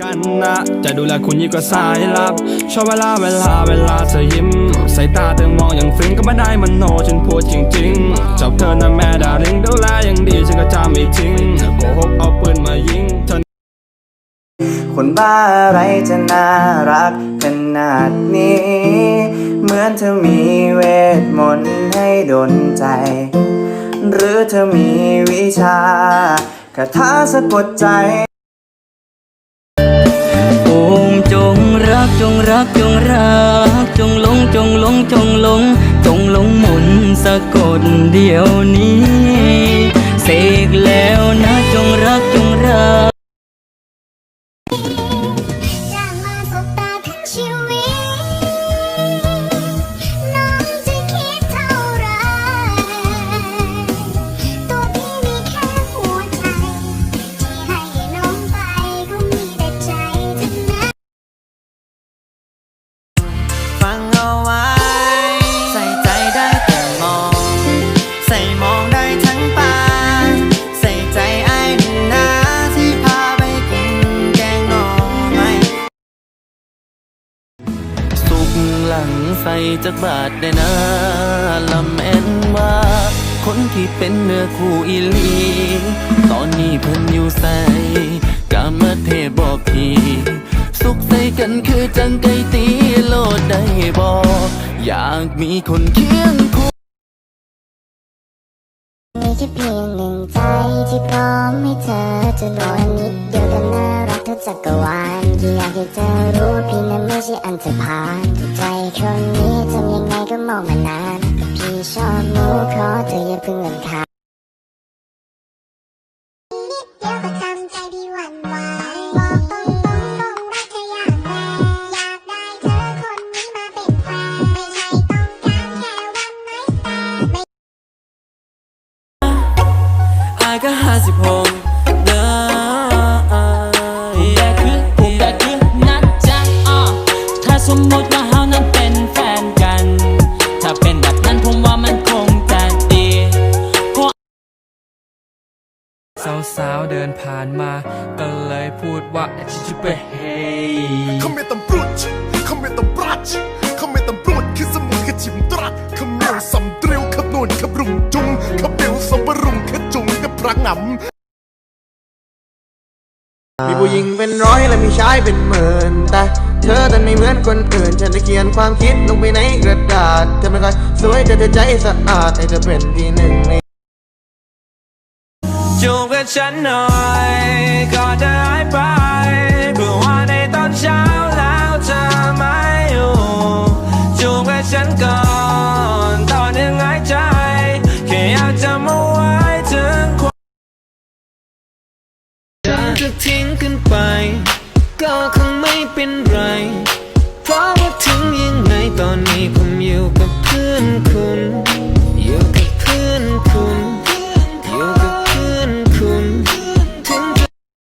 กันนะจะดูแลคุณยิ่งกว่าสายลับ ชอบเวลาเวลาเวลาเธอยิ้มสายตาเธอมองอย่างฟินก็ไม่ได้มันโนฉันพูดจริงๆชอบเธอนะแม่ดาริงดูแลอย่างดีฉันก็จะไม่ทิ้งโกหกเอาปืนมายิงเธอคนบ้าอะไรจะน่ารักขนาดนี้ เหมือนเธอมีเวทมนต์ให้ดนใจ หรือเธอมีวิชาคาถาสะกดใจ กจงรักจงรัก จงหลงจงหลงจงหลง จงหลงหมุนสะกดเดียวนี้ เสกแล้ว หลังใส่จักบาทได้นะลำแอนว่า คนที่เป็นเนื้อคู่อีลี ตอนนี้เพิ่นอยู่ใส่กามเทพบอกทีสุขใส่กันคือจังไกตีโลดได้บอกอยากมีคนเคียงคู่มีแค่เพียงหนึ่งใจที่พร้อมให้เธอจะนอนนิดเดียวแต่น่ารัก จักรวาลที่อยากให้เธอรู้พี่นั้นไม่ใช่อันธพาลแต่ใจคนนี้ทำยังไงก็มองมานานแต่พี่ชอบมูขอเธออย่าเพิ่งเงินขานิดเดียวก็ทำใจพี่วั่นไหวบอกตรงๆตรงรักเธออยางแรงอยากได้เธอคนนี้มาเป็นแฟนไม่ใช่ต้องการแค่วันไนสแตนด์อายก็ห้าสิบหก สมมติว่าเฮานั้นเป็นแฟนกัน ถ้าเป็นแบบนั้นผมว่ามันคงจะดีสาวๆเดินผ่านมา ก็เลยพูดว่าชิชิเปเฮ Come met een broodje, come met een praatje. Come met een broodje, ze moet gechim draad. Come heel sam drill, come noon, come roem jong. Come heel sam roem, come jong, come prang am. มีผู้หญิงเป็นร้อยและมีชายเป็นหมื่นแต่ เธอดันไม่เหมือนคนอื่น ฉันจะเขียนความคิดลงไปในกระดาษ เธอไม่ค่อยสวยแต่เธอใจสะอาดให้เธอเป็นที่หนึ่งในจูบกับฉันหน่อยก่อนจะหายไปเพื่อว่าในตอนเช้าแล้วเธอไม่อยู่จูบกับฉันก่อนตอนยังหายใจแค่อยากจะมาไว้ถึงความฉันจะทิ้งกันไป ก็คงไม่ เป็นไร เพราะว่าถึงยังไงตอนนี้ผมอยู่กับเพื่อนคุณ